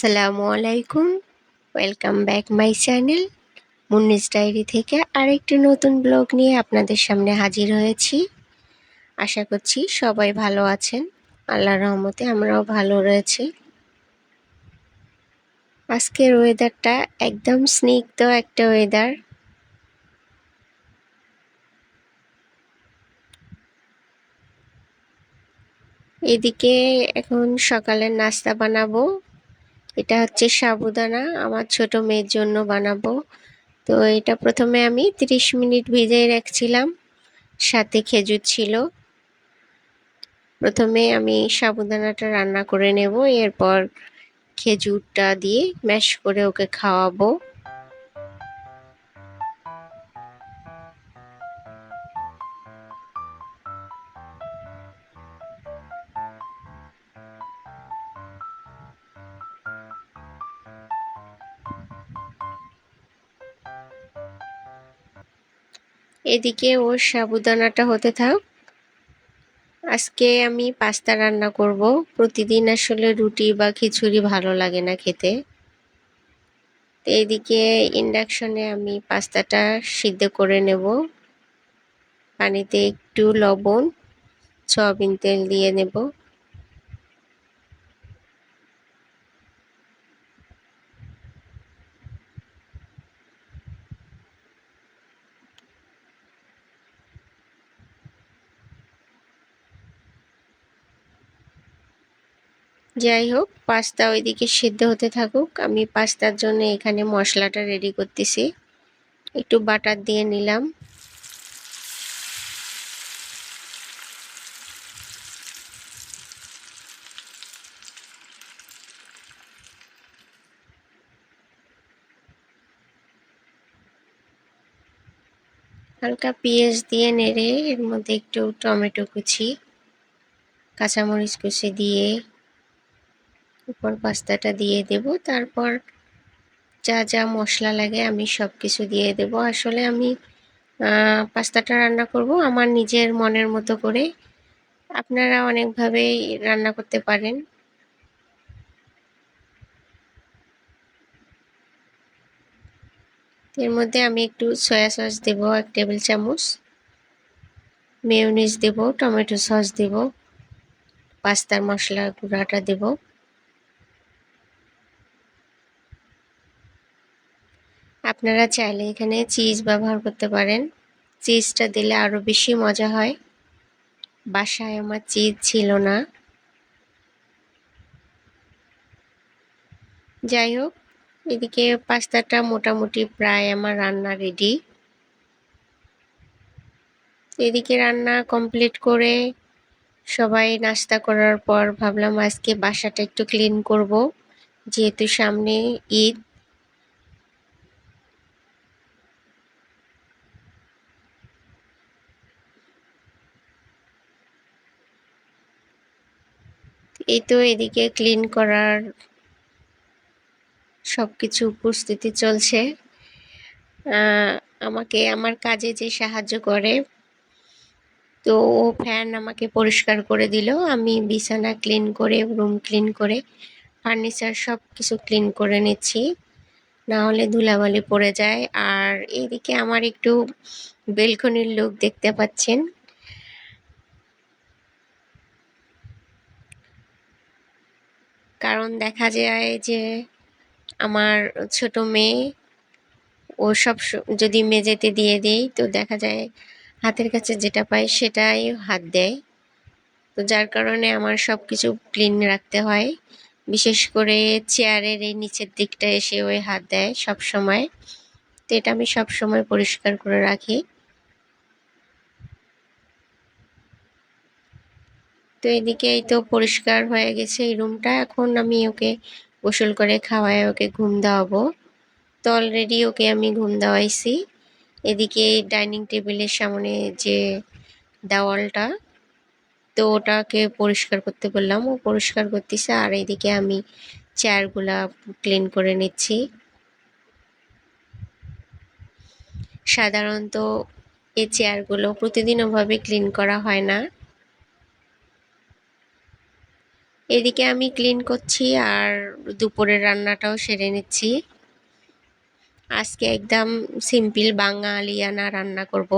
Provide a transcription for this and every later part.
আসসালামু আলাইকুম। Welcome back my channel Munni's diary থেকে আরেকটি নতুন ব্লগ নিয়ে আপনাদের সামনে হাজির হয়েছি। আশা করছি সবাই ভালো আছেন। আল্লাহর রহমতে আমরাও ভালো রয়েছি। আজকের ওয়েদারটা একদম স্নিগ্ধ একটা ওয়েদার এদিকে এখন সকালের নাস্তা বানাবো। এটা হচ্ছে সাবুদানা, আমার ছোট মেয়ের জন্য বানাবো। তো এটা প্রথমে আমি 30 মিনিট ভিজিয়ে রাখছিলাম, সাথে খেজুর ছিল। প্রথমে আমি সাবুদানাটা রান্না করে নেব, এরপর খেজুরটা দিয়ে ম্যাশ করে ওকে খাওয়াবো। এদিকে ওর সাবুদানাটা হতে থাক। আজকে আমি পাস্তা রান্না করব। প্রতিদিন আসলে রুটি বা খিচুড়ি ভালো লাগে না খেতে। এদিকে ইন্ডাকশনে আমি পাস্তাটা সিদ্ধ করে নেব। পানিতে একটু লবণ, সয়াবিন তেল দিয়ে নেব। যাই হোক, পাস্তা ওইদিকে সিদ্ধ হতে থাকুক। আমি পাস্তার জন্য এখানে মশলাটা রেডি করতেছি। একটু বাটার দিয়ে নিলাম। হালকা পেঁয়াজ দিয়ে নেড়ে এর মধ্যে একটু টমেটো কুচি, কাঁচামরিচ কুচি দিয়ে উপর পাস্তাটা দিয়ে দেব। তারপর যা যা মশলা লাগে আমি সব কিছু দিয়ে দেব। আসলে আমি পাস্তাটা রান্না করব আমার নিজের মনের মতো করে। আপনারা অনেকভাবেই রান্না করতে পারেন। এর মধ্যে আমি একটু সয়া সস দেব, এক টেবিল চামচ। মেয়নিজ দেব, টমেটো সস দেব। পাস্তার মশলা গুঁড়াটা দেব। আপনারা চাইলে এখানে চিজ ব্যবহার করতে পারেন। চিজটা দিলে আরও বেশি মজা হয়। বাসায় আমার চিজ ছিল না। যাই হোক, এদিকে পাস্তাটা মোটামুটি প্রায় আমার রান্না রেডি এদিকে রান্না কমপ্লিট করে সবাই নাস্তা করার পর ভাবলাম আজকে বাসাটা একটু ক্লিন করব। যেহেতু সামনে ঈদ এই তো এদিকে ক্লিন করার সব কিছু উপস্থিতি চলছে আমাকে, আমার কাজে যে সাহায্য করে, তো ও ফ্যান আমাকে পরিষ্কার করে দিল। আমি বিছানা ক্লিন করে রুম ক্লিন করে ফার্নিচার সব কিছু ক্লিন করে নিচ্ছি। না হলে ধুলাবালি পড়ে যায়। আর এদিকে আমার একটু বেলকনির লুক দেখতে পাচ্ছেন। কারণ দেখা যায় যে আমার ছোট মেয়ে, ও সব যদি মেঝেতে দিয়ে দিই, তো দেখা যায় হাতের কাছে যেটা পাই সেটাই হাত দেয়। তো যার কারণে আমার সব কিছু ক্লিন রাখতে হয়। বিশেষ করে চেয়ারের এই নিচের দিকটা এসে ওই হাত দেয় সব সময় তো এটা আমি সব সময় পরিষ্কার করে রাখি। এদিকে এই তো পরিষ্কার হয়ে গেছে এই রুমটা। এখন আমি ওকে গোসল করে খাওয়ায় ওকে ঘুম দেওয়াবো। তো অলরেডি ওকে আমি ঘুম দেওয়াইছি। এদিকে ডাইনিং টেবিলের সামনে যে দেওয়ালটা, তো ওটাকে পরিষ্কার করতে বললাম। ও পরিষ্কার করতেছে আর এদিকে আমি চেয়ারগুলা ক্লিন করে নিচ্ছি। সাধারণত এই চেয়ারগুলো প্রতিদিন ওভাবে ক্লিন করা হয় না। এদিকে আমি ক্লিন করছি আর দুপুরের রান্নাটাও সেরে নিচ্ছি। আজকে একদম সিম্পল বাঙালিয়ানা রান্না করব।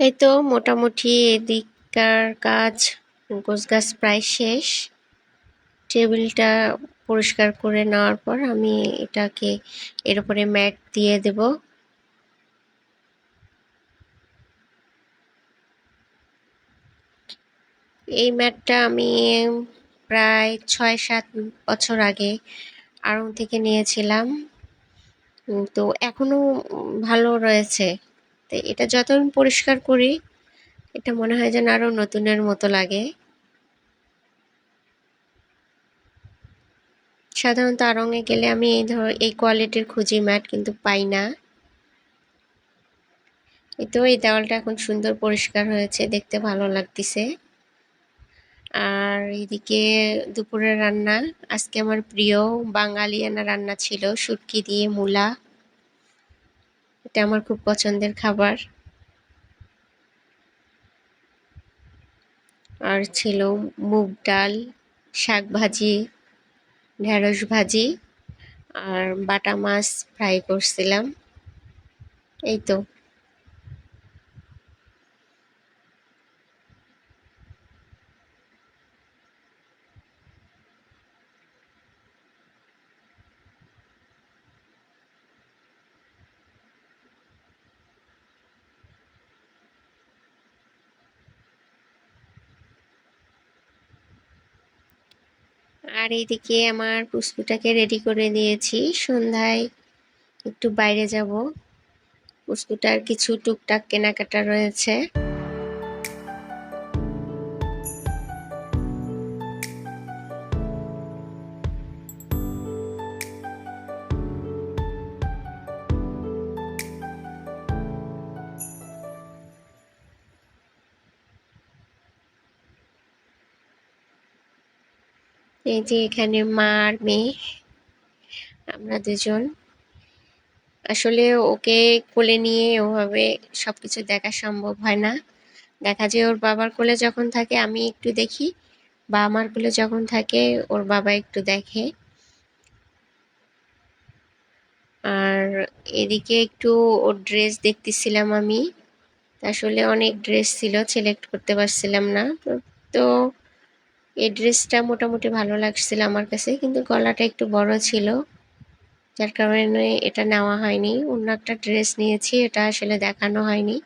এই তো মোটামুটি এদিককার কাজ, গোছ গাছ প্রায় শেষ। টেবিলটা পরিষ্কার করে নেওয়ার পর আমি এটাকে এর উপরে ম্যাট দিয়ে দেব। এই ম্যাটটা আমি প্রায় ছয় সাত বছর আগে আড়ং থেকে নিয়েছিলাম। তো এখনও ভালো রয়েছে। তো এটা যত আমি পরিষ্কার করি, এটা মনে হয় যেন আরও নতুনের মতো লাগে। সাধারণত আড়ংয়ে গেলে আমি এই ধর, এই কোয়ালিটির খুঁজি ম্যাট কিন্তু পাই না। তো, এই দেওয়ালটা এখন সুন্দর পরিষ্কার হয়েছে, দেখতে ভালো লাগতেছে। আর এদিকে দুপুরের রান্না, আজকে আমার প্রিয় বাঙালিয়ানা রান্না ছিল, শুটকি দিয়ে মূলা। এটা আমার খুব পছন্দের খাবার। আর ছিল মুগ ডাল, শাক ভাজি, ঢেঁড়স ভাজি আর বাটা মাছ ফ্রাই করছিলাম। এই তো। আর এইদিকে আমার পুষ্পুটাকে রেডি করে দিয়েছি। সন্ধ্যায় একটু বাইরে যাব। পুষ্পুটার কিছু টুকটাক কেনাকাটা রয়েছে। এই যে এখানে মা আর মেয়ে, আমরা দুজন। আসলে ওকে কোলে নিয়ে ওভাবে সব কিছু দেখা সম্ভব হয় না। দেখা যায় ওর বাবার কোলে যখন থাকে, আমি একটু দেখি। বা আমার কোলে যখন থাকে, ওর বাবা একটু দেখে। আর এদিকে একটু ওর ড্রেস দেখতেছিলাম আমি। আসলে অনেক ড্রেস ছিল সিলেক্ট করতে পারছিলাম না। তো এই ড্রেসটা মোটামুটি ভালো লাগছিল আমার কাছে, কিন্তু গলাটা একটু বড় ছিল, যার কারণে এটা নেওয়া হয়নি। অন্য একটা ড্রেস নিয়েছি, এটা আসলে দেখানো হয়নি।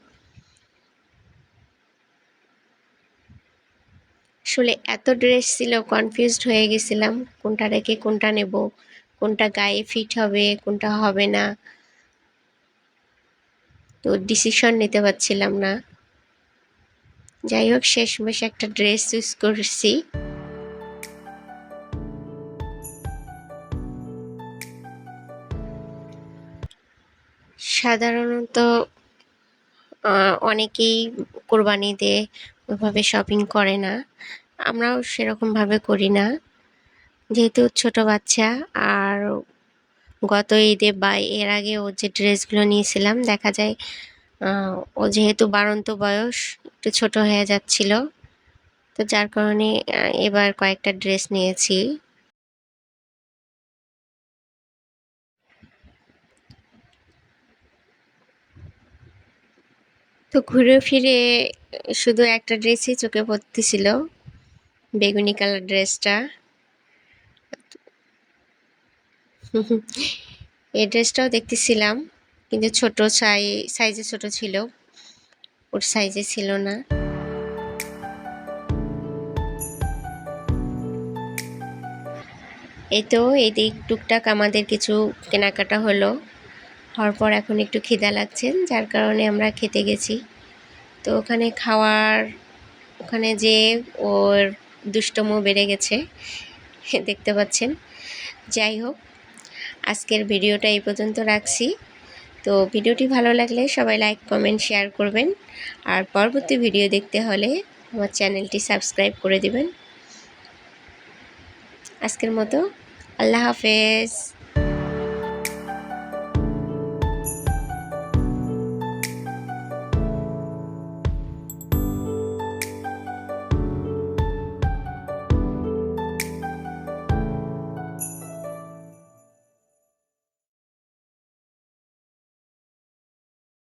আসলে এত ড্রেস ছিল কনফিউজড হয়ে গেছিলাম, কোনটা রেখে কোনটা নেব, কোনটা গায়ে ফিট হবে, কোনটা হবে না। তো ডিসিশন নিতে পারছিলাম না। যাই হোক শেষমেশ একটা ড্রেস চুজ করছি। সাধারণত অনেকেই কোরবানিতে ওইভাবে শপিং করে না। আমরাও সেরকমভাবে করি না। যেহেতু ছোট বাচ্চা, আর গত ঈদে বা এর আগে ও যে ড্রেসগুলো নিয়েছিলাম, দেখা যায় ও যেহেতু বাড়ন্ত বয়স, একটু ছোট হয়ে যাচ্ছিল, তো যার কারণে এবার কয়েকটা ড্রেস নিয়েছি। তো ঘুরে ফিরে, শুধু একটা ড্রেসই চোখে পড়তেছিল, বেগুনি কালার ড্রেসটা। এই ড্রেসটাও দেখতেছিলাম। কিন্তু ছোট সাই, সাইজে ছোট ছিল। ওর সাইজে ছিল না। এই তো এই দিক টুকটাক আমাদের কিছু কেনাকাটা হলো। হওয়ার পর এখন একটু খিদা লাগছে, যার কারণে আমরা খেতে গেছি। তো ওখানে খাওয়ার, ওখানে যে ওর দুষ্টমও বেড়ে গেছে, দেখতে পাচ্ছেন। যাই হোক, আজকের ভিডিওটা এই পর্যন্ত রাখছি। তো ভিডিওটি ভালো লাগলে সবাই লাইক, কমেন্ট, শেয়ার করবেন। আর পরবর্তী ভিডিও দেখতে হলে আমার চ্যানেলটি সাবস্ক্রাইব করে দেবেন। আজকের মতো, আল্লাহ হাফেজ।